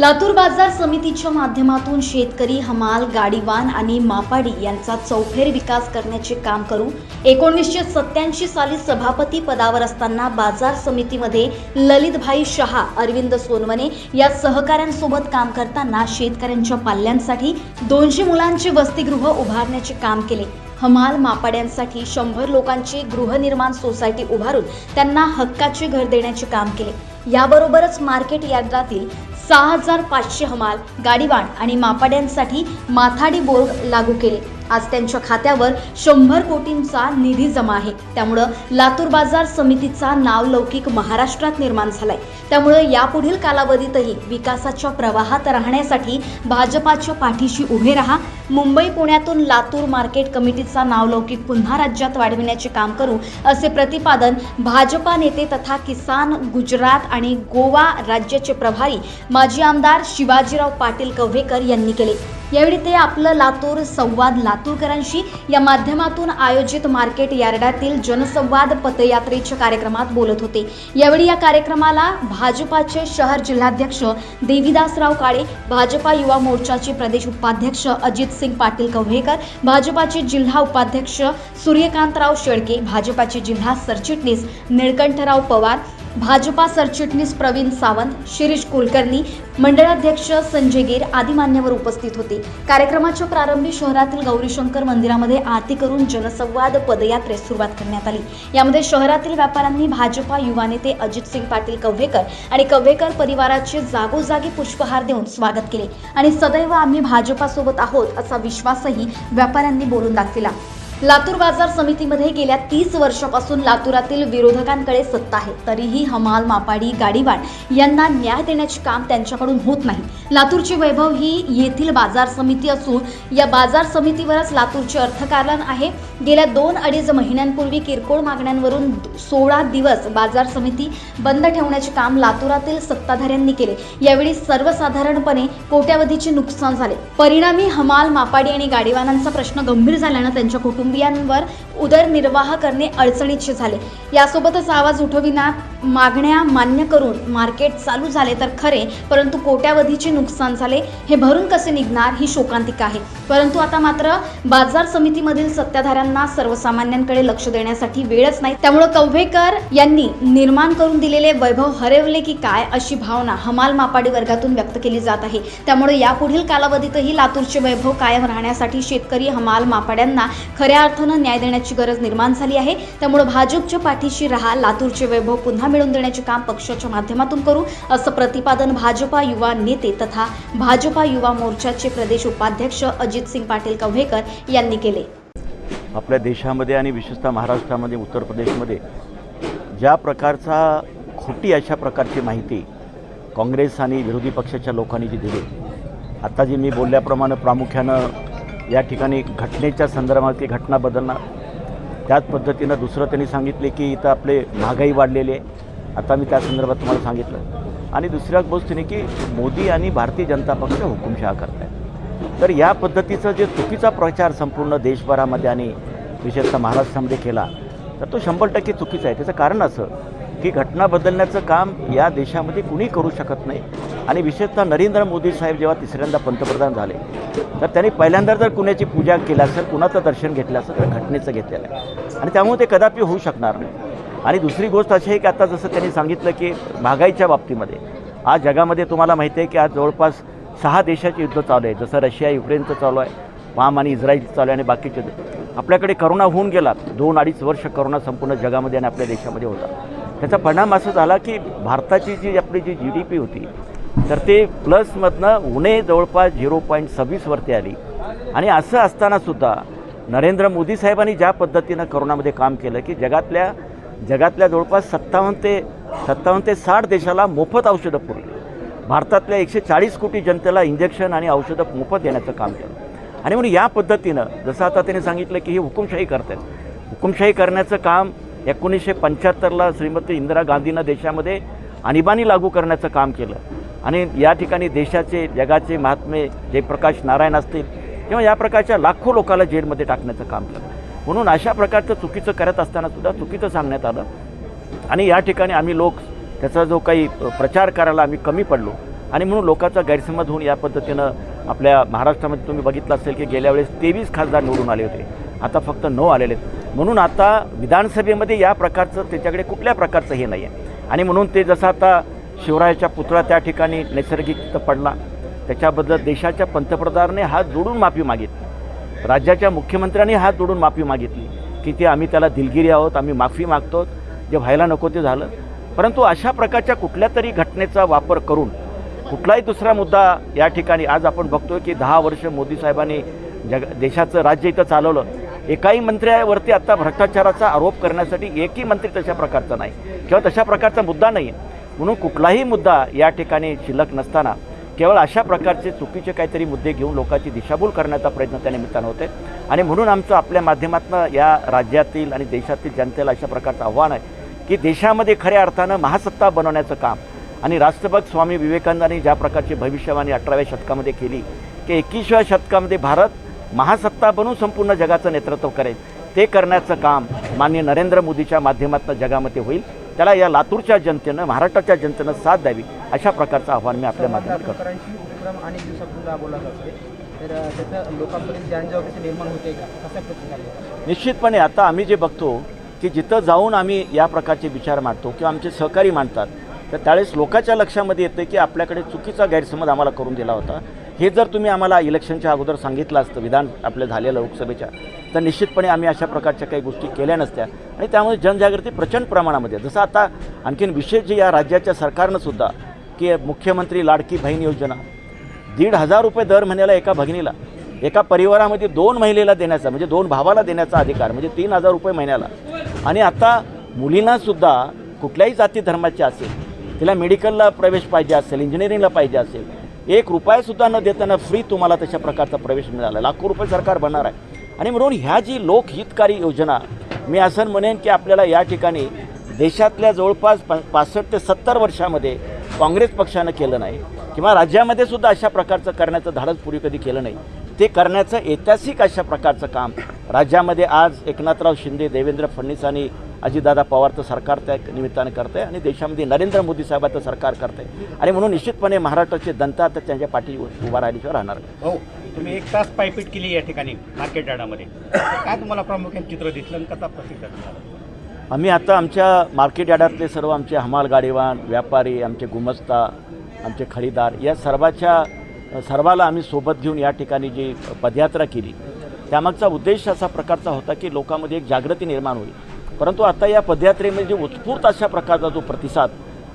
लातूर बाजार समितीच्या माध्यमातून शेतकरी हमाल गाडीवान आणि मापाडी यांचा चौफेर विकास करण्याचे काम करू एकोणीसशे सत्याऐंशी साली सभापती पदावर असताना बाजार समितीमध्ये ललितभाई शहा अरविंद सोनवणे या सहकाऱ्यांसोबत काम करताना शेतकऱ्यांच्या पाल्यांसाठी दोनशे मुलांचे वसतिगृह उभारण्याचे काम केले. हमाल मापाड्यांसाठी शंभर लोकांची गृहनिर्माण सोसायटी उभारून त्यांना हक्काचे घर देण्याचे काम केले. याबरोबरच मार्केट यार्डातील सहा हजार पाचशे हमाल गाडीवाण आणि मापाड्यांसाठी माथाडी बोर्ड लागू केले. आज त्यांच्या खात्यावर शंभर कोटींचा निधी जमा आहे. त्यामुळं लातूर बाजार समितीचा नावलौकिक महाराष्ट्रात निर्माण झालाय. त्यामुळं यापुढील कालावधीतही विकासाच्या प्रवाहात राहण्यासाठी भाजपाच्या पाठीशी उभे राहा मुंबई पुण्यातून लातूर मार्केट कमिटीचा नावलौकिक पुन्हा राज्यात वाढविण्याचे काम करू असे प्रतिपादन भाजपा नेते तथा किसान गुजरात आणि गोवा राज्याचे प्रभारी माजी आमदार शिवाजीराव पाटील कव्हेकर यांनी केले. यावेळी ते आपलं लातूर संवाद लातूरकरांशी या माध्यमातून आयोजित मार्केट यार्डातील जनसंवाद पदयात्रेच्या कार्यक्रमात बोलत होते. यावेळी या कार्यक्रमाला भाजपाचे शहर जिल्हाध्यक्ष देवीदासराव काळे भाजपा युवा मोर्चाचे प्रदेश उपाध्यक्ष अजित सिंग पाटील कव्हेकर भाजपाचे जिल्हा उपाध्यक्ष सूर्यकांतराव शेळके भाजपाचे जिल्हा सरचिटणीस निळकंठराव पवार भाजपा सरचिटणीस प्रवीण सावंत शिरीष कुलकर्णी मंडळाध्यक्ष संजय गिर आदी मान्यवर उपस्थित होते. कार्यक्रमाच्या प्रारंभी शहरातील गौरीशंकर मंदिरामध्ये आरती करून जनसंवाद पदयात्रेस सुरुवात करण्यात आली. यामध्ये शहरातील व्यापाऱ्यांनी भाजपा युवा नेते अजित सिंग पाटील कव्हेकर आणि कव्हेकर परिवाराचे जागोजागी पुष्पहार देऊन स्वागत केले. आणि सदैव आम्ही भाजपासोबत आहोत असा विश्वासही व्यापाऱ्यांनी बोलून दाखविला. लातूर बाजार समितीमध्ये गेल्या तीस वर्षापासून लातूरातील विरोधकांकडे सत्ता आहे. तरीही हमाल मापाडी गाडीवाड यांना न्याय देण्याचे काम त्यांच्याकडून होत नाही. लातूरची वैभव ही येथील बाजार समिती असून या बाजार समितीवरच लातूरचे अर्थकारण आहे. गेल्या दोन अडीच महिन्यांपूर्वी किरकोळ मागण्यांवरून सोळा दिवस बाजार समिती बंद ठेवण्याचे काम लातूरातील सत्ताधाऱ्यांनी केले. यावेळी सर्वसाधारणपणे कोट्यावधीचे नुकसान झाले. परिणामी हमाल मापाडी आणि गाडीवानांचा प्रश्न गंभीर झाल्यानं त्यांच्या कुटुंब कुटुंबियांवर उदरनिर्वाह करणे अडचणीचे झाले. यासोबतच आवाज उठविण्यात मागण्या मान्य करून मार्केट चालू झाले तर खरे परंतु कोट्यावधीचे नुकसान झाले हे भरून कसे निघणार ही शोकांतिका आहे. परंतु आता मात्र बाजार समितीमधील सत्ताधाऱ्यांना सर्वसामान्यांकडे लक्ष देण्यासाठी वेळच नाही. त्यामुळे कव्हेकर यांनी निर्माण करून दिलेले वैभव हरवले की काय अशी भावना हमाल मापाडी वर्गातून व्यक्त केली जात आहे. त्यामुळे यापुढील कालावधीतही लातूरचे वैभव कायम राहण्यासाठी शेतकरी हमाल मापाड्यांना खऱ्या अर्थानं न्याय देण्याची गरज निर्माण झाली आहे. त्यामुळे भाजपच्या पाठीशी राहा लातूरचे वैभव पुन्हा मिळवून देण्याचे काम पक्षाच्या माध्यमातून करू असं प्रतिपादन भाजपा युवा नेते तथा भाजपा युवा मोर्चाचे प्रदेश उपाध्यक्ष अजित सिंग पाटील कव्हेकर यांनी केले. आपल्या देशामध्ये आणि विशेषतः महाराष्ट्रामध्ये उत्तर प्रदेशमध्ये ज्या प्रकारचा खोटी अशा प्रकारची माहिती काँग्रेस आणि विरोधी पक्षाच्या लोकांनी जी दिली आता जी मी बोलल्याप्रमाणे प्रामुख्यानं या ठिकाणी घटनेच्या संदर्भातली घटना बदलणार त्याच पद्धतीनं दुसरं त्यांनी सांगितले की इथं आपले महागाई वाढलेली आहे. आता मी त्या संदर्भात तुम्हाला सांगितलं. आणि दुसऱ्या गोष्टीने की मोदी आणि भारतीय जनता पक्ष हुकुमशहा करत आहेत तर या पद्धतीचं जे चुकीचा प्रचार संपूर्ण देशभरामध्ये आणि विशेषतः महाराष्ट्रामध्ये केला तर तो शंभर टक्के चुकीचा आहे. त्याचं कारण असं की घटना बदलण्याचं काम या देशामध्ये कुणी करू शकत नाही. आणि विशेषतः नरेंद्र मोदी साहेब जेव्हा तिसऱ्यांदा पंतप्रधान झाले तर त्यांनी पहिल्यांदा जर कुणाची पूजा केली असेल कुणाचं दर्शन घेतलं असेल तर घटनेचं घेतलेलं आहे. आणि त्यामुळे ते कदापि होऊ शकणार नाही. आणि दुसरी गोष्ट अशी आहे की आता जसं त्यांनी सांगितलं की महागाईच्या बाबतीमध्ये आज जगामध्ये तुम्हाला माहिती आहे की आज जवळपास सहा देशाचे युद्ध चालू आहे. जसं रशिया युक्रेनचं चालू आहे पाम आणि इस्रायलचं चालू आहे आणि बाकीचे आपल्याकडे करोना होऊन गेला दोन अडीच वर्ष करोना संपूर्ण जगामध्ये आणि आपल्या देशामध्ये होता. त्याचा परिणाम असं झाला की भारताची जी आपली जी जी डी पी होती तर ते प्लसमधनं उणे जवळपास झिरो पॉईंट सव्वीसवरती आली. आणि असं असतानासुद्धा नरेंद्र मोदी साहेबांनी ज्या पद्धतीनं करोनामध्ये काम केलं की जगातल्या जगातल्या जवळपास सत्तावन्न ते सत्तावन्न ते साठ देशाला मोफत औषधं पुरली भारतातल्या एकशे चाळीस कोटी जनतेला इंजेक्शन आणि औषधं मोफत देण्याचं काम केलं. आणि म्हणून या पद्धतीनं जसं आता त्यांनी सांगितलं की ही हुकुमशाही करत आहेत हुकुमशाही करण्याचं काम एकोणीसशे पंच्याहत्तरला श्रीमती इंदिरा गांधींना देशामध्ये आणीबाणी लागू करण्याचं काम केलं. आणि या ठिकाणी देशाचे जगाचे महात्मे जयप्रकाश नारायण असतील किंवा या प्रकारच्या लाखो लोकांना जेलमध्ये टाकण्याचं काम केलं. म्हणून अशा प्रकारचं चुकीचं करत असताना सुद्धा चुकीचं सांगण्यात आलं. आणि या ठिकाणी आम्ही लोक त्याचा जो काही प्रचार करायला आम्ही कमी पडलो. आणि म्हणून लोकांचा गैरसमज होऊन या पद्धतीनं आपल्या महाराष्ट्रामध्ये तुम्ही बघितलं असेल की गेल्या वेळेस तेवीस खासदार निवडून आले होते. आता फक्त नऊ आलेले आहेत. म्हणून आता विधानसभेमध्ये या प्रकारचं त्याच्याकडे कुठल्या प्रकारचं हे नाही आहे आणि म्हणून ते जसं आता शिवरायाच्या पुतळा त्या ठिकाणी नैसर्गिक पडला. त्याच्याबद्दल देशाच्या पंतप्रधानाने हात जोडून माफी मागितली. राज्याच्या मुख्यमंत्र्यांनी हात जोडून माफी मागितली की ते आम्ही त्याला दिलगिरी आहोत आम्ही माफी मागतो जे व्हायला नको ते झालं. परंतु अशा प्रकारच्या कुठल्या तरी घटनेचा वापर करून कुठलाही दुसरा मुद्दा या ठिकाणी आज आपण बघतोय की दहा वर्ष मोदी साहेबांनी जग देशाचं राज्य इथं चालवलं. एकाही मंत्र्यावरती आत्ता भ्रष्टाचाराचा आरोप करण्यासाठी एकही मंत्री तशा प्रकारचा नाही. किंवा तशा प्रकारचा मुद्दा नाही आहे म्हणून कुठलाही मुद्दा या ठिकाणी शिल्लक नसताना केवळ अशा प्रकारचे चुकीचे काहीतरी मुद्दे घेऊन लोकांची दिशाभूल करण्याचा प्रयत्न त्या निमित्तानं होते. आणि म्हणून आमचं आपल्या माध्यमातून या राज्यातील आणि देशातील जनतेला अशा प्रकारचं आव्हान आहे की देशामध्ये खऱ्या अर्थानं महासत्ता बनवण्याचं काम आणि राष्ट्रभक्त स्वामी विवेकानंदांनी ज्या प्रकारची भविष्यवाणी अठराव्या शतकामध्ये केली की एकवीसव्या शतकामध्ये भारत महासत्ता बनून संपूर्ण जगाचं नेतृत्व करेल. ते करण्याचं काम माननीय नरेंद्र मोदीच्या माध्यमातून जगामध्ये होईल. त्याला या लातूरच्या जनतेनं महाराष्ट्राच्या जनतेनं साथ द्यावी अशा प्रकारचं आव्हान मी आपल्या माध्यमातून करतो. निश्चितपणे आता आम्ही जे बघतो की जिथं जाऊन आम्ही या प्रकारचे विचार मांडतो किंवा आमचे सहकारी मांडतात तर त्यावेळेस लोकांच्या लक्षामध्ये येतं की आपल्याकडे चुकीचा गैरसमज आम्हाला करून दिला होता. हे जर तुम्ही आम्हाला इलेक्शनच्या अगोदर सांगितलं असतं विधान आपलं झालेलं लोकसभेच्या तर निश्चितपणे आम्ही अशा प्रकारच्या काही गोष्टी केल्या नसत्या. आणि त्यामुळे जनजागृती प्रचंड प्रमाणामध्ये. जसं आता आणखीन विशेष जे या राज्याच्या सरकारनं सुद्धा की मुख्यमंत्री लाडकी बहीण योजना दीड हजार रुपये दर महिन्याला एका भगिनीला एका परिवारामध्ये दोन महिलेला देण्याचा म्हणजे दोन भावाला देण्याचा अधिकार म्हणजे तीन हजार रुपये महिन्याला. आणि आता मुलींनासुद्धा कुठल्याही जाती धर्माची असेल तिला मेडिकलला प्रवेश पाहिजे असेल इंजिनिअरिंगला पाहिजे असेल एक रुपयासुद्धा न देताना फ्री तुम्हाला तशा प्रकारचा प्रवेश मिळाला. लाखो रुपये सरकार बनणार आहे. आणि म्हणून ह्या जी लोकहितकारी योजना मी असं म्हणेन की आपल्याला या ठिकाणी देशातल्या जवळपास प पासष्ट ते सत्तर वर्षामध्ये काँग्रेस पक्षानं केलं नाही किंवा राज्यामध्ये सुद्धा अशा प्रकारचं करण्याचं धाडस पूर्वी कधी केलं नाही. ते करण्याचं ऐतिहासिक अशा प्रकारचं काम राज्यामध्ये आज एकनाथराव शिंदे देवेंद्र फडणवीस आणि अजितदादा पवारचं सरकार त्या निमित्तानं करतं आहे आणि देशामध्ये नरेंद्र मोदी साहेबाचं सरकार करतं आहे आणि म्हणून निश्चितपणे महाराष्ट्राची जनता तर त्यांच्या पाठी उभा राहिल्याशिवाय राहणार तुम्ही एक तास पायपीट केली या ठिकाणी मार्केट यार्डामध्ये. काय तुम्हाला प्रामुख्याने चित्र दिसलं आणि कसा प्रतिसाद मिळाला? आम्ही आता आमच्या मार्केट यार्डातले सर्व आमचे हमाल गाडीवान व्यापारी आमचे गुमस्ता आमचे खरीदार या सर्वाच्या सर्वाला आम्ही सोबत घेऊन या ठिकाणी जी पदयात्रा केली त्यामागचा उद्देश असा प्रकारचा होता की लोकांमध्ये एक जागृती निर्माण होईल. परंतु आता या पदयात्रेमध्ये जे उत्स्फूर्त अशा प्रकारचा जो प्रतिसाद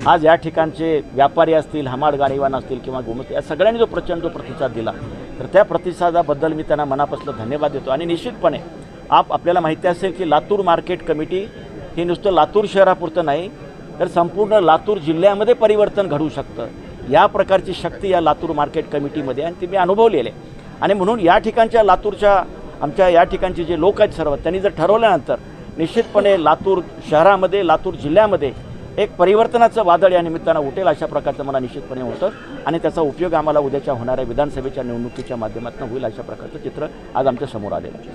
आज या ठिकाणचे व्यापारी असतील हमाड गाडीवान असतील किंवा गुमस्ते या सगळ्यांनी जो प्रचंड जो प्रतिसाद दिला तर त्या प्रतिसादाबद्दल मी त्यांना मनापासून धन्यवाद देतो. आणि निश्चितपणे आप आपल्याला माहिती असेल की लातूर मार्केट कमिटी हे नुसतं लातूर शहरापुरतं नाही तर संपूर्ण लातूर जिल्ह्यामध्ये परिवर्तन घडू शकतं. या प्रकारची शक्ती या लातूर मार्केट कमिटीमध्ये आणि ती मी अनुभवलेली आहे. आणि म्हणून या ठिकाणच्या लातूरच्या आमच्या या ठिकाणचे जे लोक आहेत सर्व त्यांनी जर ठरवल्यानंतर निश्चितपणे लातूर शहरामध्ये लातूर जिल्ह्यामध्ये एक परिवर्तनाचं वादळ या निमित्तानं उठेल अशा प्रकारचं मला निश्चितपणे होतं आणि त्याचा उपयोग आम्हाला उद्याच्या होणाऱ्या विधानसभेच्या निवडणुकीच्या माध्यमातून होईल अशा प्रकारचं चित्र आज आमच्यासमोर आलेलं आहे.